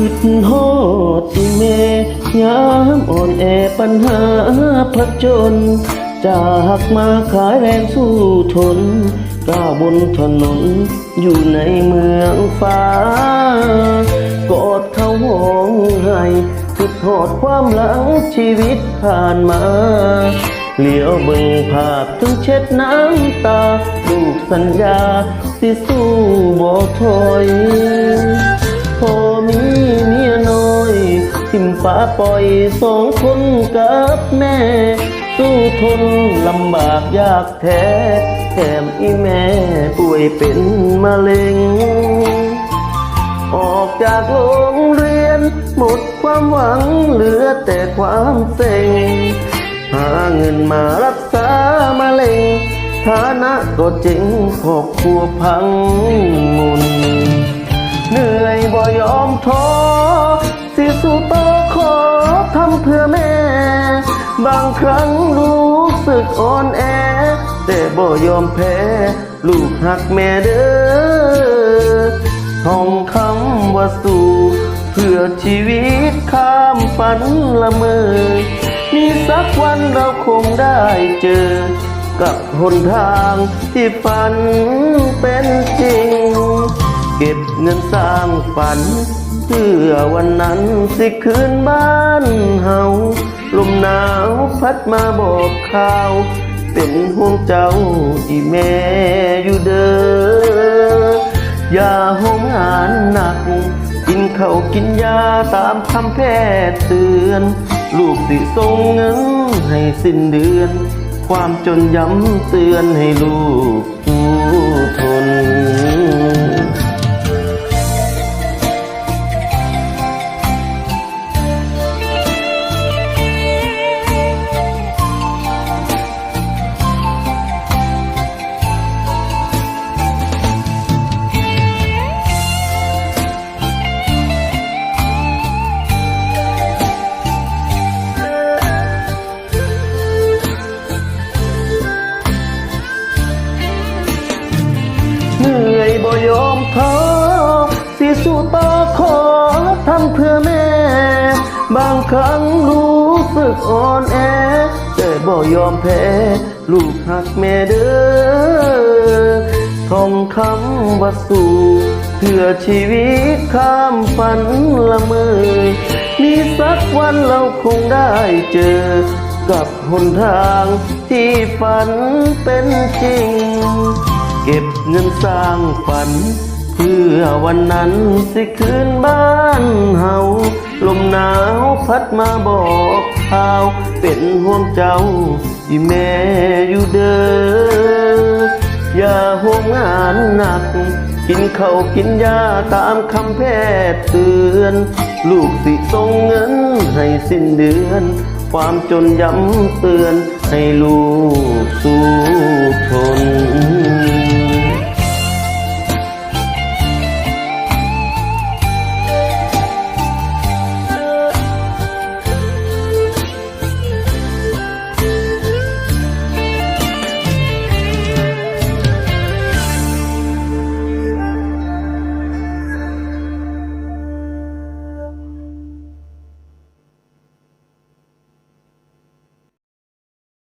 คิดฮอดอีเมยามอ่อนแอปัญหาผจญจากมาขายแรงสู้ทน ก้าวบนถนนอยู่ในเมืองฟ้ากอดเขาหงให้คิดหอดความหลังชีวิตผ่านมาเหลียวเบิ่งภาพถึงเช็ดน้ำตาลูกสัญญาสิสู้บ่ถอย พอมีเมียน้อยทิมฟ้าปล่อยสองคนกับแม่ สู้ทนลำบากยากแท้แถมอีแม่ป่วยเป็นมะเร็ง ออกจากโรงเรียน หมดความหวังเหลือแต่ความเซ็ง หาเงินมารักษามะเร็งฐานะก็เจ๋งครอบครัวพังมุน บางครั้งรู้สึกอ่อนแอ แต่บ่ยอมแพ้ ลูกหักแม่เด้อท่องคำว่าสู้เพื่อชีวิตข้ามฝันละเมอมีสักวันเราคงได้เจอ กับหนทางที่ฝันเป็นจริง เก็บเงินสร้างฝัน เพื่อวันนั้นสิคืนบ้านเฮา หนาวพัดมาบอกข่าว เป็นห่วงเจ้าอีแม่อยู่เด้ออย่าห้องงานหนัก กินข้าวกินยาตามคำแพทย์เตือน ลูกสิส่งเงินให้สิ้นเดือน ความจนย้ำเตือนให้ลูก ยอมท้อสิสู้ต่อขอทำเพื่อแม่ บางครั้งรู้สึกอ่อนแอ แต่บ่ยอมแพ้ ลูกหักแม่เด้อท่องคำว่าสู้เพื่อชีวิตข้ามฝันละเมอมีสักวันเราคงได้เจอ กับหนทางที่ฝันเป็นจริง เก็บเงินสร้างฝัน เพื่อวันนั้นสิคืนบ้านเฮาลมหนาวพัดมาบอกข่าว เป็นห่วงเจ้าที่แม่อยู่เด้ออย่าห่วงงานหนัก กินข้าวกินยาตามคำแพทย์เตือน ลูกสิส่งเงินให้สิ้นเดือน ความจนย้ำเตือนให้ลูกสู้ทน